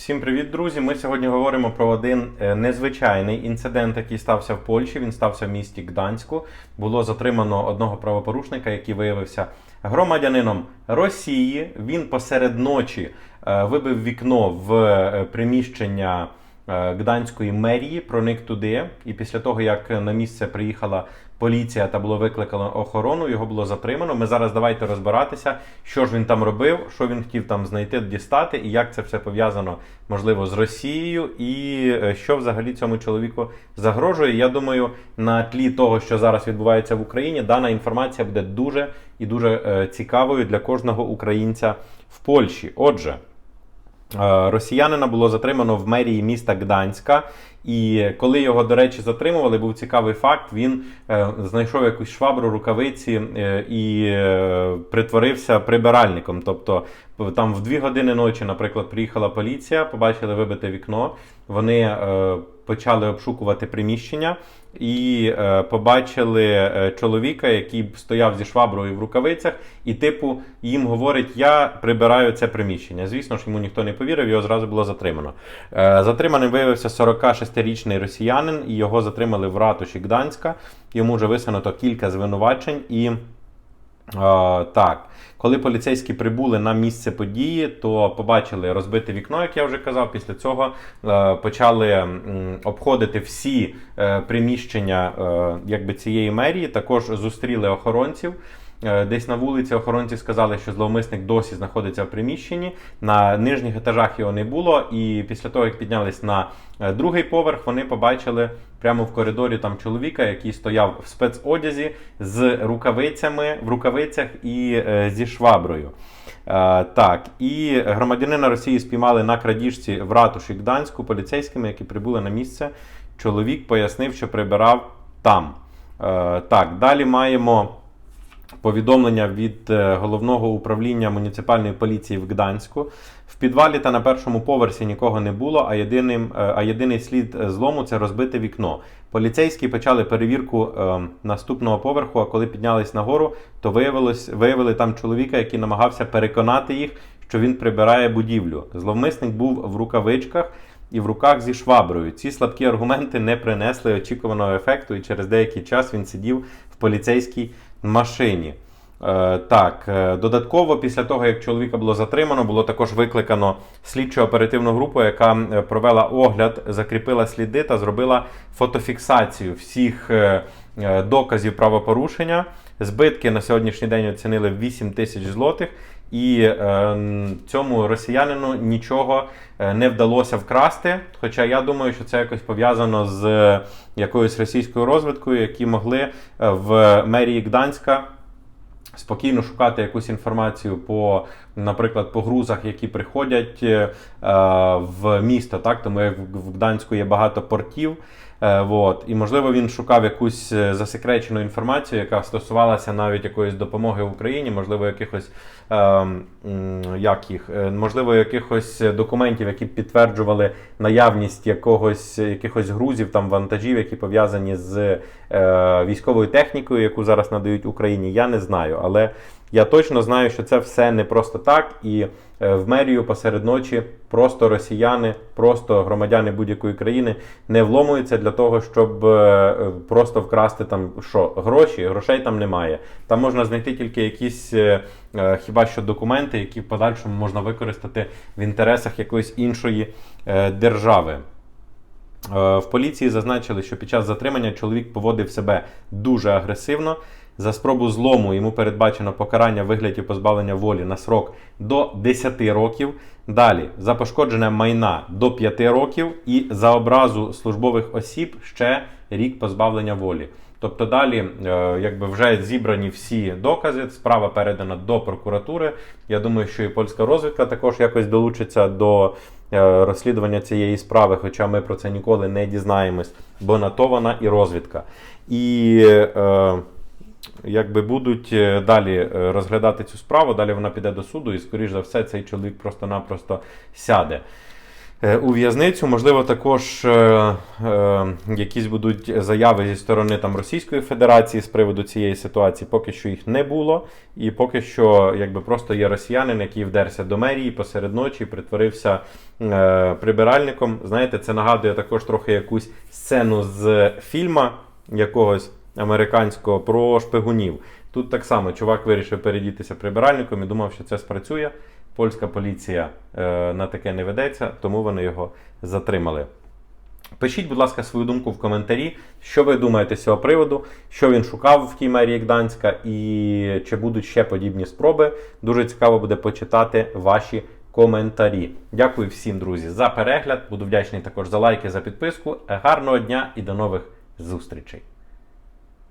Всім привіт, друзі! Ми сьогодні говоримо про один е, незвичайний інцидент, який стався в Польщі. Він стався в місті Гданську. Було затримано одного правопорушника, який виявився громадянином Росії. Він посеред ночі е, вибив вікно в е, приміщення Гданської мерії, проник туди. І після того, як на місце приїхала поліція та було викликано охорону, його було затримано. Ми зараз давайте розбиратися, що ж він там робив, що він хотів там знайти, дістати, і як це все пов'язано, можливо, з Росією, і е, що взагалі цьому чоловіку загрожує. Я думаю, на тлі того, що зараз відбувається в Україні, дана інформація буде дуже і дуже е, цікавою для кожного українця в Польщі. Отже. Е, Росіянина було затримано в мерії міста Гданська. І коли його, до речі, затримували, був цікавий факт. Він е, знайшов якусь швабру, рукавиці е, і притворився прибиральником. Тобто, там в дві години ночі, наприклад, приїхала поліція, побачили вибите вікно. Вони почали обшукувати приміщення і е, побачили е, чоловіка, який стояв зі шваброю в рукавицях, і, типу, їм говорить: Я прибираю це приміщення. Звісно ж, йому ніхто не повірив, його зразу було затримано. Е, затриманим виявився 46-річний росіянин, і його затримали в ратуші Гданська. Йому вже висунуто кілька звинувачень і. Так, коли поліцейські прибули на місце події, то побачили розбите вікно, як я вже казав. Після цього е, почали обходити всі е, приміщення е, якби цієї мерії. Також зустріли охоронців. Е, Десь на вулиці охоронці сказали, що зловмисник досі знаходиться в приміщенні. На нижніх етажах його не було. І після того, як піднялись на е, другий поверх, вони побачили прямо в коридорі там чоловіка, який стояв в спецодязі з рукавицями в рукавицях і е, зі шваброю. Так, і громадянина Росії спіймали на крадіжці в ратуші Гданську поліцейськими, які прибули на місце. Чоловік пояснив, що прибирав там. Так, далі маємо повідомлення від е, головного управління муніципальної поліції в Гданську. В підвалі та на першому поверсі нікого не було, а, єдиним, е, а єдиний слід е, злому це розбите вікно. Поліцейські почали перевірку е, наступного поверху, а коли піднялись нагору, то виявилось, виявили там чоловіка, який намагався переконати їх, що він прибирає будівлю. Зловмисник був в рукавичках і в руках зі шваброю. Ці слабкі аргументи не принесли очікуваного ефекту, і через деякий час він сидів поліцейській машині. Е, так, е, додатково, після того, як чоловіка було затримано, було також викликано слідчо оперативну групу, яка е, провела огляд, закріпила сліди та зробила фотофіксацію всіх доказів правопорушення. Збитки на сьогоднішній день оцінили в 8 тисяч злотих, і е, цьому росіянину нічого е, не вдалося вкрасти. Хоча я думаю, що це якось пов'язано з е, якоюсь російською розвідкою, які могли е, в мерії Гданська спокійно шукати якусь інформацію по, наприклад, по грузах, які приходять е, в місто, так тому як в Гданську є багато портів. Е, вот. І можливо він шукав якусь е, засекречену інформацію, яка стосувалася навіть якоїсь допомоги Україні, можливо, якихось е, як їх, е, можливо, якихось документів, які підтверджували наявність якогось якихось грузів, там вантажів, які пов'язані з військовою технікою, яку зараз надають Україні. Я не знаю, але я точно знаю, що це все не просто так, і е, в мерію посеред ночі просто росіяни, просто громадяни будь-якої країни не вломуються для того, щоб е, просто вкрасти там що гроші. Грошей там немає. Там можна знайти тільки якісь е, е, хіба що документи, які в подальшому можна використати в інтересах якоїсь іншої е, держави. Е, В поліції зазначили, що під час затримання чоловік поводив себе дуже агресивно. За спробу злому йому передбачено покарання в вигляді позбавлення волі на срок до 10 років. Далі за пошкоджене майна до 5 років і за образу службових осіб ще рік позбавлення волі. Тобто далі, е, якби вже зібрані всі докази, справа передана до прокуратури. Я думаю, що і польська розвідка також якось долучиться до е, розслідування цієї справи, хоча ми про це ніколи не дізнаємось, бо на то вона і розвідка. І е, якби будуть е, далі е, розглядати цю справу, далі вона піде до суду, і, скоріш за все, цей чоловік просто-напросто сяде. е, у в'язницю. Можливо, також е, е, якісь будуть заяви зі сторони там, Російської Федерації з приводу цієї ситуації. Поки що їх не було. І поки що, якби просто є росіянин, який вдерся до мерії посеред ночі, притворився е, прибиральником. Знаєте, це нагадує також трохи якусь сцену з фільма якогось американського про шпигунів. Тут так само чувак вирішив передітися прибиральником і думав, що це спрацює. Польська поліція е, на таке не ведеться, тому вони його затримали. Пишіть, будь ласка, свою думку в коментарі, що ви думаєте з цього приводу, що він шукав в тій мерії Гданська, і чи будуть ще подібні спроби. Дуже цікаво буде почитати ваші коментарі. Дякую всім, друзі, за перегляд. Буду вдячний також за лайки, за підписку. Гарного дня і до нових зустрічей!